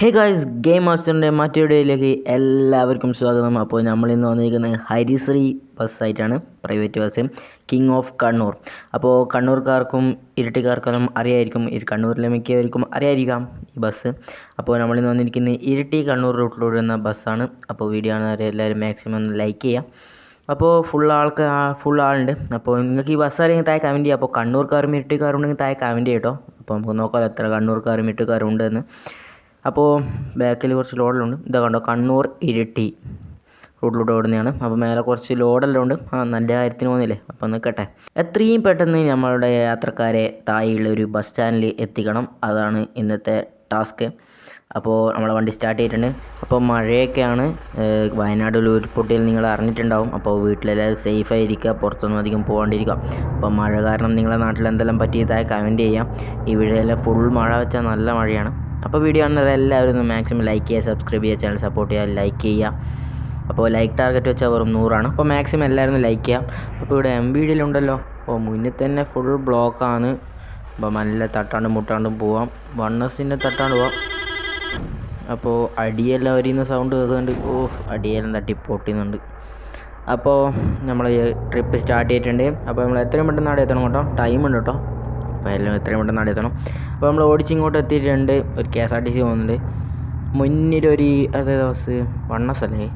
Hey guys game മാസ്റ്ററിന്റെ വീഡിയോയിലേക്ക് എല്ലാവർക്കും സ്വാഗതം. അപ്പോൾ നമ്മൾ ഇന്ന് വന്നിരിക്കുന്നത് ഹരിശ്രീ ബസ്സായിട്ടാണ് private bus king of Kannur അപ്പോൾ കണ്ണൂർക്കാർക്കും ഇരട്ടിക്കാർക്കെല്ലാം അറിയായിരിക്കും കണ്ണൂരിലെ മിക്കവർക്കും അറിയായിരിക്കാം ഈ ബസ് അപ്പോൾ നമ്മളിന്ന് വന്നിരിക്കുന്നത് ഇരട്ടി കണ്ണൂർ റൂട്ടിലൂടെ എന്ന ബസ്സാണ് അപ്പോൾ വീഡിയോ ആണ് എല്ലാവരും മാക്സിമം ഒന്ന് ലൈക്ക് ചെയ്യാം അപ്പോൾ ഫുൾ ആൾക്ക് ഫുൾ ആളുണ്ട്. അപ്പോൾ നിങ്ങൾക്ക് ഈ ബസ് ആരെങ്കിലും താഴെ കമന്റ് ചെയ്യാം അപ്പോൾ കണ്ണൂർക്കാരും ഇരട്ടിക്കാരും ഉണ്ടെങ്കിൽ താഴെ കമന്റ് ചെയ്യട്ടോ അപ്പോൾ നമുക്ക് നോക്കാം എത്ര കണ്ണൂർക്കാരും ഇരട്ടിക്കാരും ഉണ്ടെന്ന്. അപ്പോൾ ബാക്കിൽ കുറച്ച് ലോഡെല്ലാം ഇതാ കണ്ടോ കണ്ണൂർ ഇരിട്ടി റോഡിലൂടെ ഓടുന്നതാണ്. അപ്പോൾ മേലെ കുറച്ച് ലോഡെല്ലാം ഉണ്ട്. ആ നല്ല കാര്യത്തിന് പോകുന്നില്ലേ? അപ്പോൾ നിൽക്കട്ടെ. എത്രയും പെട്ടെന്ന് നമ്മളുടെ യാത്രക്കാരെ താഴെയുള്ള ഒരു ബസ് സ്റ്റാൻഡിൽ എത്തിക്കണം. അതാണ് ഇന്നത്തെ ടാസ്ക്. അപ്പോൾ നമ്മളെ വണ്ടി സ്റ്റാർട്ട് ചെയ്തിട്ടുണ്ട്. അപ്പോൾ മഴയൊക്കെയാണ്. വയനാട് ഉരുൾപൊട്ടിയിൽ നിങ്ങൾ അറിഞ്ഞിട്ടുണ്ടാവും. അപ്പോൾ വീട്ടിലെല്ലാവരും സേഫായിരിക്കുക പുറത്തൊന്നും അധികം പോകാണ്ടിരിക്കുക അപ്പോൾ മഴ കാരണം നിങ്ങളെ നാട്ടിൽ എന്തെല്ലാം പറ്റിയതായി കമന്റ് ചെയ്യാം. ഈ വീഡിയോയിലെ ഫുൾ മഴ വെച്ചാൽ നല്ല മഴയാണ്. അപ്പോൾ വീഡിയോ കാണുന്നത് എല്ലാവരും ഒന്ന് മാക്സിമം ലൈക്ക് ചെയ്യുക സബ്സ്ക്രൈബ് ചെയ്യുക ചാനൽ സപ്പോർട്ട് ചെയ്യുക ലൈക്ക് ചെയ്യുക. അപ്പോൾ ലൈക്ക് ടാർഗറ്റ് വെച്ചാൽ വെറും നൂറാണ്. അപ്പോൾ മാക്സിമം എല്ലാവരും ലൈക്ക് ചെയ്യാം. അപ്പോൾ ഇവിടെ എം ബി ഡിയിലുണ്ടല്ലോ അപ്പോൾ മുന്നിൽ തന്നെ ഫുൾ ബ്ലോക്കാണ് അപ്പോൾ നല്ല തട്ടാണ്ടും മുട്ടാണ്ടും പോവാം. വണ്ണസിന്റെ തട്ടാണ്ട് പോവാം. അപ്പോൾ അടിയെല്ലാം ഒരിയുന്ന സൗണ്ട് കേൾക്കുന്നുണ്ട്. ഓ അടിയെല്ലാം തട്ടി പൊട്ടുന്നുണ്ട് അപ്പോൾ നമ്മൾ ട്രിപ്പ് സ്റ്റാർട്ട് ചെയ്തിട്ടുണ്ട്. അപ്പോൾ നമ്മൾ എത്രയും പെട്ടെന്ന് അവിടെ എത്തണം കേട്ടോ. ടൈം ഉണ്ട് കേട്ടോ. അപ്പോൾ എല്ലാം എത്രയും പെട്ടെന്ന് അവിടെ അപ്പോൾ നമ്മൾ ഓടിച്ച് ഇങ്ങോട്ട് എത്തിയിട്ടുണ്ട്. ഒരു K S R T C പോകുന്നുണ്ട്. മുന്നിലൊരു അതേ ബസ് വണ്ണസ് അല്ലേ?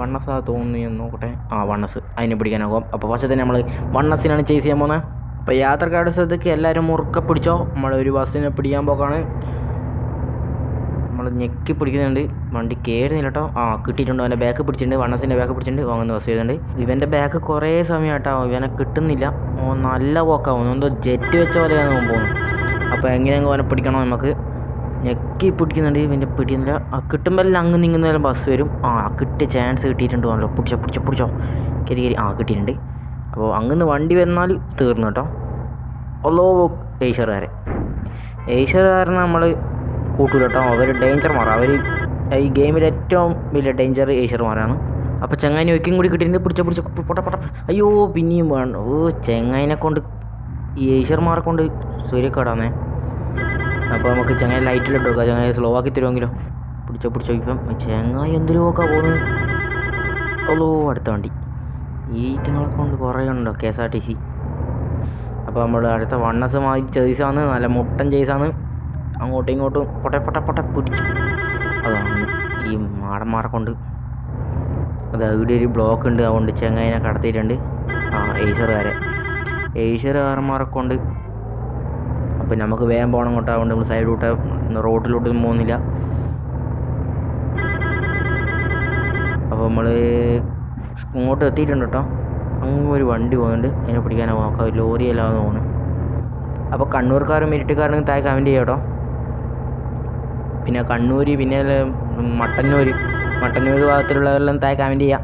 വണ്ണസാ തോന്നി നോക്കട്ടെ. ആ വണ്ണസ്. അതിനെ പിടിക്കാനാകും. അപ്പോൾ ഫസ്റ്റ് തന്നെ നമ്മൾ വണ്ണസിനാണ് ചേസ് ചെയ്യാൻ പോകുന്നത്. അപ്പോൾ യാത്രക്കാരുടെ ശ്രദ്ധയ്ക്ക് എല്ലാവരും മുറുക്കെ പിടിച്ചോ? നമ്മൾ ഒരു ബസ്സിനെ പിടിക്കാൻ പോക്കാണ്. നമ്മൾ ഞെക്കി പിടിക്കുന്നുണ്ട്. വണ്ടി കയറുന്നില്ല കേട്ടോ ആ കിട്ടിയിട്ടുണ്ട്. അവന്റെ ബാക്ക് പിടിച്ചിട്ടുണ്ട്. വണ്ണസിന്റെ ബാക്ക് പിടിച്ചിട്ടുണ്ട്. വാങ്ങുന്ന ബസ് ചെയ്തിട്ടുണ്ട് ഇവന്റെ ബാക്ക് കുറേ സമയം കേട്ടോ ഇവനെ കിട്ടുന്നില്ല. ഓ നല്ല പോക്കാവും എന്തോ ജെറ്റ് വെച്ച പോലെയാണ് അവൻ പോകുന്നത്. അപ്പോൾ എങ്ങനെയെങ്കിലും അവനെ പിടിക്കണം നമുക്ക് ഞെക്കി പിടിക്കുന്നുണ്ട്. ഇവന്റെ പിടിക്കുന്നില്ല ആ കിട്ടുമ്പോൾ അങ്ങ് നീങ്ങുന്നേരം ബസ് വരും. ആ കിട്ടിയ ചാൻസ് കിട്ടിയിട്ടുണ്ട് ആണല്ലോ പിടിച്ചോ പിടിച്ചോ പിടിച്ചോ. കയറി കയറി ആ കിട്ടിയിട്ടുണ്ട്. അപ്പോൾ അങ്ങന്ന് വണ്ടി വന്നാൽ തീർന്നു കേട്ടോ ഒല്ലോ ഏഷ്യറുകാരെ. ഏഷ്യറുകാരനെ നമ്മൾ കൂട്ടൂല കേട്ടോ. അവർ ഡേഞ്ചർ മാറാം. അവർ ഈ ഗെയിമിൽ ഏറ്റവും വലിയ ഡേഞ്ചർ ഏഷ്യർമാരാണ്. അപ്പോൾ ചെങ്ങായിനെ ഒക്കെയും കൂടി കിട്ടിയിട്ടുണ്ട് പിടിച്ച പിടിച്ച പൊട്ട പൊട്ട അയ്യോ പിന്നെയും വേണം. ഓ ചെങ്ങായിനെ കൊണ്ട് ഈ ഏഷ്യർമാരെ കൊണ്ട് സൂര്യക്കാടാന്നേ അപ്പോൾ നമുക്ക് ചെങ്ങായി ലൈറ്റിലിട്ട് കൊടുക്കാം. ചെങ്ങായി സ്ലോ ആക്കി തരുമെങ്കിലോ. പിടിച്ച പിടിച്ചോ. ഇപ്പം ചെങ്ങായി എന്തൊരു പോക്കാ പോകുന്നത്? ഓ അടുത്ത വണ്ടി. ഈ ഈറ്റങ്ങളെ കൊണ്ട് കുറേ ഉണ്ടോ K S R T C? അപ്പോൾ നമ്മൾ അടുത്ത വണ്ണസ് മാറി ചേസാണ് നല്ല മുട്ടൻ ചേസാണ് അങ്ങോട്ടും ഇങ്ങോട്ടും പൊട്ട പൊട്ട പൊട്ട പിടിച്ചു അതാണ് ഈ മാടന്മാരെ കൊണ്ട്. അത് അവിടെ ഒരു ബ്ലോക്ക് ഉണ്ട്. അതുകൊണ്ട് ചെങ്ങായിനെ കടത്തിയിട്ടുണ്ട്. ആ ഏഷ്യറുകാരെ. ഏഷ്യറുകാരന്മാരെ കൊണ്ട് അപ്പം നമുക്ക് വേഗം പോകണം അങ്ങോട്ട് അതുകൊണ്ട് നമ്മൾ സൈഡ് വിട്ട റോഡിലോട്ടൊന്നും പോകുന്നില്ല. അപ്പോൾ നമ്മൾ ഇങ്ങോട്ട് എത്തിയിട്ടുണ്ട് കേട്ടോ. അങ്ങ് ഒരു വണ്ടി പോകുന്നുണ്ട് അതിനെ പിടിക്കാനോ നോക്കാം ലോറി അല്ലാതെ തോന്നുന്നു അപ്പോൾ കണ്ണൂർക്കാരും മിരിട്ടുകാരനും താഴെ കമന്റ് ചെയ്യാം കേട്ടോ. പിന്നെ കണ്ണൂർ പിന്നെ മട്ടന്നൂർ മട്ടന്നൂർ ഭാഗത്തുള്ളവരെല്ലാം താഴെ കമന്റ് ചെയ്യാം.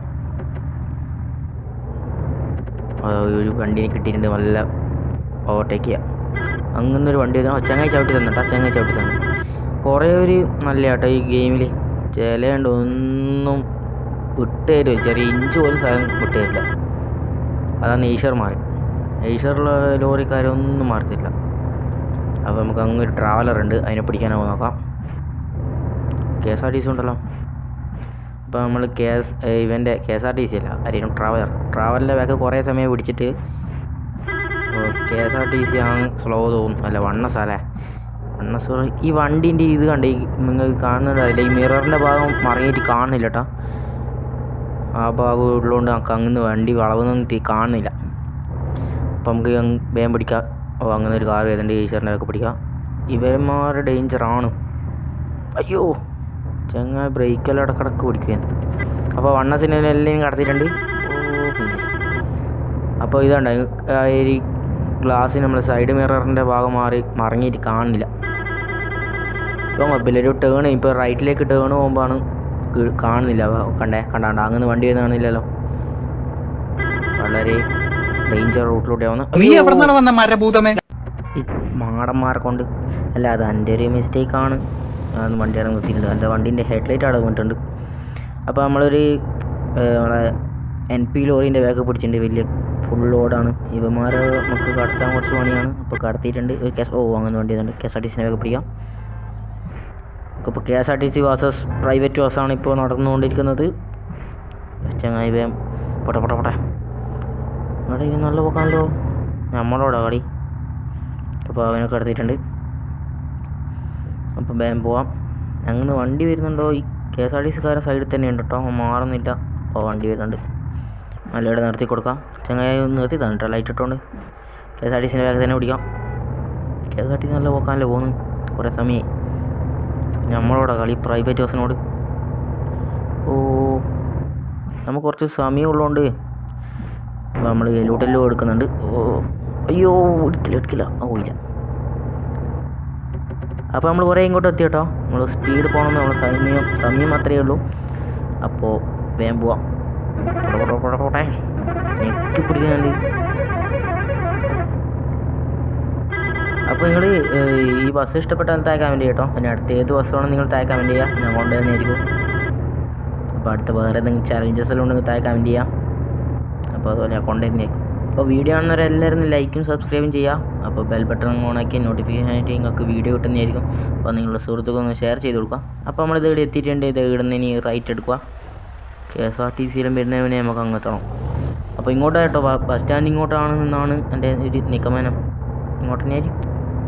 ഒരു വണ്ടിനെ കിട്ടിയിട്ടുണ്ട്. നല്ല ഓവർടേക്ക് ചെയ്യാം. അങ്ങനെ ഒരു വണ്ടി തന്നെ. ചങ്ങായി ചവിട്ടി തന്നിട്ടാ ചങ്ങായി ചവിട്ടി തന്നു. കുറേ ഒരു നല്ല കേട്ടോ ഈ ഗെയിമിൽ ചിലയുണ്ട് ഒന്നും വിട്ടുതരും ചെറിയ ഇഞ്ച് പോലും സാധനം വിട്ടുതരില്ല അതാണ് ഈശ്വർമാർ ഈശ്വറുള്ള ലോറിക്കാരൊന്നും മാറത്തില്ല. അപ്പോൾ നമുക്ക് അങ്ങ് ഒരു ട്രാവലർ ഉണ്ട്. അതിനെ പിടിക്കാനാവും നോക്കാം. K S R T C ഉണ്ടല്ലോ. അപ്പോൾ നമ്മൾ കെ എസ് ഇവന്റെ K S R T C അല്ല ആരെയും ട്രാവലർ ട്രാവലറിന്റെ ബാക്ക് കുറേ സമയം പിടിച്ചിട്ട് K S R T C ആണ് സ്ലോ തോന്നും. അല്ല വണ്ണസ് അല്ലേ? വണ്ണസ് ഈ വണ്ടീന്റെ ഇത് കണ്ട് ഈ നിങ്ങൾ കാണുന്നുണ്ടാവില്ല ഈ മിററിന്റെ ഭാഗം മറിഞ്ഞിട്ട് കാണുന്നില്ല കേട്ടോ ആ ഭാഗം ഉള്ളതുകൊണ്ട് നമുക്ക് അങ്ങനെ വണ്ടി വളവൊന്നും തീ കാണുന്നില്ല. അപ്പം നമുക്ക് വേഗം പിടിക്കാം. ഓ അങ്ങനെ ഒരു കാർ വരുന്നുണ്ട് ഈശ്വരന്റെ ഒക്കെ പിടിക്കാം. ഇവന്മാരുടെ ഡേഞ്ചറാണ് അയ്യോ! ചെങ്ങ ബ്രേക്കെല്ലാം ഇടക്കിടക്ക് പിടിക്കുകയാണ് അപ്പോൾ വണ്ണസിനെ എല്ലാം കടത്തിയിട്ടുണ്ട്. അപ്പോൾ ഇതുണ്ട് ഈ ഗ്ലാസ് നമ്മൾ സൈഡ് മിററിന്റെ ഭാഗം മാറി മറിഞ്ഞിട്ട് കാണുന്നില്ല ഇപ്പം കുഴപ്പമില്ല ഒരു ടേൺ ഇപ്പോൾ റൈറ്റിലേക്ക് ടേൺ പോകുമ്പോഴാണ് കാണുന്നില്ല. കണ്ടേ കണ്ടാണ്ട് അങ്ങനെ വണ്ടി വരുന്ന കാണില്ലല്ലോ. വളരെ ഡേഞ്ചർ റൂട്ടിലൂടെ ആവുന്ന. നീ എവിടെ നിന്നാണ് വന്ന മരഭൂതമേ? മാടന്മാരെ കൊണ്ട്. അല്ല അത് എന്റെ ഒരു മിസ്റ്റേക്കാണ് ഞാൻ വണ്ടി അവിടെ നിർത്തിയിട്ടുണ്ട്. എന്റെ വണ്ടീന്റെ ഹെഡ്ലൈറ്റ് അവിടെ വീണിട്ടുണ്ട് അപ്പോൾ നമ്മളൊരു നമ്മളെ എൻ പി ലോറീന്റെ ബാഗ് പിടിച്ചിട്ടുണ്ട്. വലിയ ഫുൾ ലോഡാണ് ഇവന്മാരെ നമുക്ക് കടത്താൻ കുറച്ച് പണിയാണ്. അപ്പോൾ കടത്തിയിട്ടുണ്ട്. ഒരു കെസ് ഓ അങ്ങനെ വണ്ടി ഉണ്ട് കെ എസ് ആർ ടി സിനെ ബാഗ് പിടിക്കാം. ഇപ്പോൾ K S R T C versus private ബസ്സാണ് ഇപ്പോൾ നടന്നുകൊണ്ടിരിക്കുന്നത്. ചങ്ങായി വേം പൊട്ട പൊട്ട പൊട്ട. അവിടെ നല്ല പോക്കാണല്ലോ. നമ്മളോടാ കളി. അപ്പോൾ അവനൊക്കെ എടുത്തിട്ടുണ്ട് അപ്പോൾ വേഗം പോവാം. അങ്ങനെ വണ്ടി വരുന്നുണ്ടോ? ഈ കെ എസ് ആർ ടി സിക്കാരൻ സൈഡിൽ തന്നെ ഉണ്ട് കേട്ടോ മാറുന്നില്ല. ഓ വണ്ടി വരുന്നുണ്ട്. മലയുടെ നിർത്തി കൊടുക്കാം. ചങ്ങായി ഒന്ന് നിർത്തി തന്നിട്ട് ലൈറ്റ് ഇട്ടുകൊണ്ട് കെ എസ് ആർ ടി സിന്റെ ബാഗ് തന്നെ പിടിക്കാം. K S R T C നല്ല പോക്കാനല്ലേ പോകുന്നു കുറേ സമയം നമ്മളോടാ കളി പ്രൈവറ്റ് ബസ്സിനോട് ഓ നമുക്ക് കുറച്ച് സമയം ഉള്ളതുകൊണ്ട് നമ്മൾ എലൂട്ടെല്ലോ എടുക്കുന്നുണ്ട്. ഓ അയ്യോ എടുക്കില്ല എടുക്കില്ല ഓ ഇല്ല. അപ്പോൾ നമ്മൾ കുറേ ഇങ്ങോട്ട് എത്തി കേട്ടോ. നമ്മൾ സ്പീഡ് പോകണമെന്ന് നമ്മൾ സമയം സമയം മാത്രമേ ഉള്ളൂ. അപ്പോൾ വേഗം പോവാം. പോട്ടെ, പോട്ടെ, ഞെക്കി പിടിക്കുന്നുണ്ട്. അപ്പോൾ നിങ്ങൾ ഈ ബസ് ഇഷ്ടപ്പെട്ടാൽ താഴെ കമന്റ് ചെയ്യട്ടോ പിന്നെ അടുത്ത ഏത് ബസ് വേണം നിങ്ങൾ താഴെ കമന്റ് ചെയ്യുക ഞാൻ കൊണ്ടുവരുന്നതായിരിക്കും അപ്പോൾ അടുത്ത വേറെ എന്തെങ്കിലും ചലഞ്ചസ് എല്ലാം ഉണ്ടെങ്കിൽ താഴെ കമന്റ് ചെയ്യാം. അപ്പോൾ അതുപോലെ ഞാൻ കൊണ്ടുവരുന്നേക്കും അപ്പോൾ വീഡിയോ കാണുന്നവരെല്ലാവരും ലൈക്കും സബ്സ്ക്രൈബും ചെയ്യുക അപ്പോൾ ബെൽ ബട്ടൺ ഓണാക്കി നോട്ടിഫിക്കേഷൻ ആയിട്ട് നിങ്ങൾക്ക് വീഡിയോ കിട്ടുന്നതായിരിക്കും. അപ്പോൾ നിങ്ങളുടെ സുഹൃത്തുക്കളൊന്ന് ഷെയർ ചെയ്ത് കൊടുക്കുക. അപ്പോൾ നമ്മൾ ഇവിടെ എത്തിയിട്ടുണ്ട്. ഇത് ഇവിടെ നിന്ന് ഇനി റൈറ്റ് എടുക്കുക. കെ എസ് ആർ ടി സിയിലും വരുന്നതിനെ നമുക്ക് അങ്ങ് എത്തണം. അപ്പോൾ ഇങ്ങോട്ടായിട്ടോ ബസ് സ്റ്റാൻഡ് ഇങ്ങോട്ടാണെന്നാണ് എന്റെ ഒരു നിഗമനം. ഇങ്ങോട്ട് തന്നെയായിരിക്കും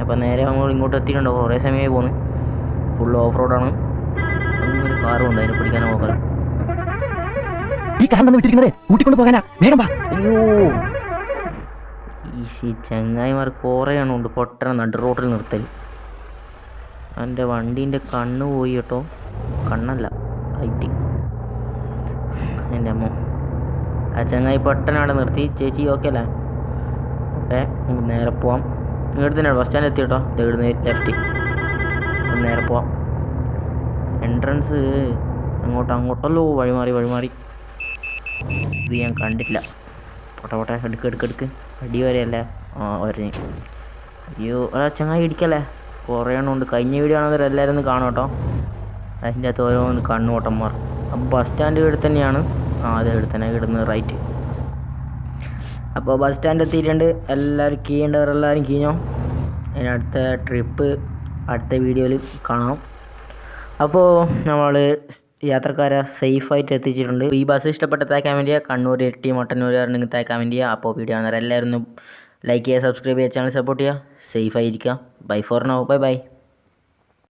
അപ്പോൾ നേരെ നമ്മൾ ഇങ്ങോട്ട് എത്തിയിട്ടുണ്ടോ. കുറേ സമയമായി പോകുന്നു ഫുൾ ഓഫ് റോഡാണ് അങ്ങനെ കാറും ഉണ്ട്. അതിനെ പിടിക്കാൻ നോക്കാം ഈ കാരണം വിട്ടിരിക്കുന്നത് കൂട്ടിക്കൊണ്ട് പോകാനാ. വേഗം വാ. അയ്യോ. ഈ ചങ്ങായിമാർ കുറേ ഉണ്ട്. പൊട്ടന നടു റോട്ടിൽ നിർത്തൽ എന്റെ വണ്ടീന്റെ കണ്ണ് പോയി കേട്ടോ. കണ്ണല്ല ഐറ്റി എന്റെ അമ്മ. ആ ചങ്ങായി പെട്ടെന്ന് അവിടെ നിർത്തി. ചേച്ചി ഓക്കെ അല്ലേ? ഓക്കെ നേരെ പോവാം. ഇങ്ങോട്ട് തന്നെ ബസ് സ്റ്റാൻഡ് എത്തി കേട്ടോ. ഇവിടുന്ന് ലെഫ്റ്റ് നേരെ പോവാം. എൻട്രൻസ് അങ്ങോട്ട് അങ്ങോട്ടല്ലോ വഴിമാറി വഴിമാറി. വഴി മാറി ഇത് ഞാൻ കണ്ടിട്ടില്ല. പൊട്ട പോട്ടെ. എടുക്ക് എടുക്ക് എടുക്ക്. അടി വരെയല്ലേ ആ ഒരഞ്ഞ് അയ്യോ ഒരാ ചങ്ങായി ഇടിക്കല്ലേ? കുറേ എണ്ണം ഉണ്ട്. കഴിഞ്ഞ വീഡിയോ ആണെങ്കിൽ എല്ലാവരും ഒന്ന് കാണും കേട്ടോ. അതിന്റെ അകത്ത് ഓരോന്ന് കണ്ണുപോട്ടന്മാർ അപ്പോൾ ബസ് സ്റ്റാൻഡ് ഇവിടെ തന്നെയാണ്. ആ അതെ ഇവിടെ തന്നെ ഇവിടുന്ന് റൈറ്റ് അപ്പോൾ ബസ് സ്റ്റാൻഡ് എത്തിയിട്ടുണ്ട്. എല്ലാവരും കീയേണ്ടവരെല്ലാവരും കീഞ്ഞോ അതിന് അടുത്ത ട്രിപ്പ് അടുത്ത വീഡിയോയിൽ കാണാം. അപ്പോൾ നമ്മൾ യാത്രക്കാരെ സേഫായിട്ട് എത്തിച്ചിട്ടുണ്ട്. ഈ ബസ് ഇഷ്ടപ്പെട്ട തേക്കാൻ വേണ്ടിയാ. കണ്ണൂർ ഇരട്ടി മട്ടന്നൂർ ആണെങ്കിൽ തേക്കാൻ വേണ്ടിയാ. അപ്പോൾ വീഡിയോ കാണുന്നവർ എല്ലാവരും ലൈക്ക് ചെയ്യുക സബ്സ്ക്രൈബ് ചെയ്യുക ചാനൽ സപ്പോർട്ട് ചെയ്യുക. സേഫായിരിക്കുക bye for now bye bye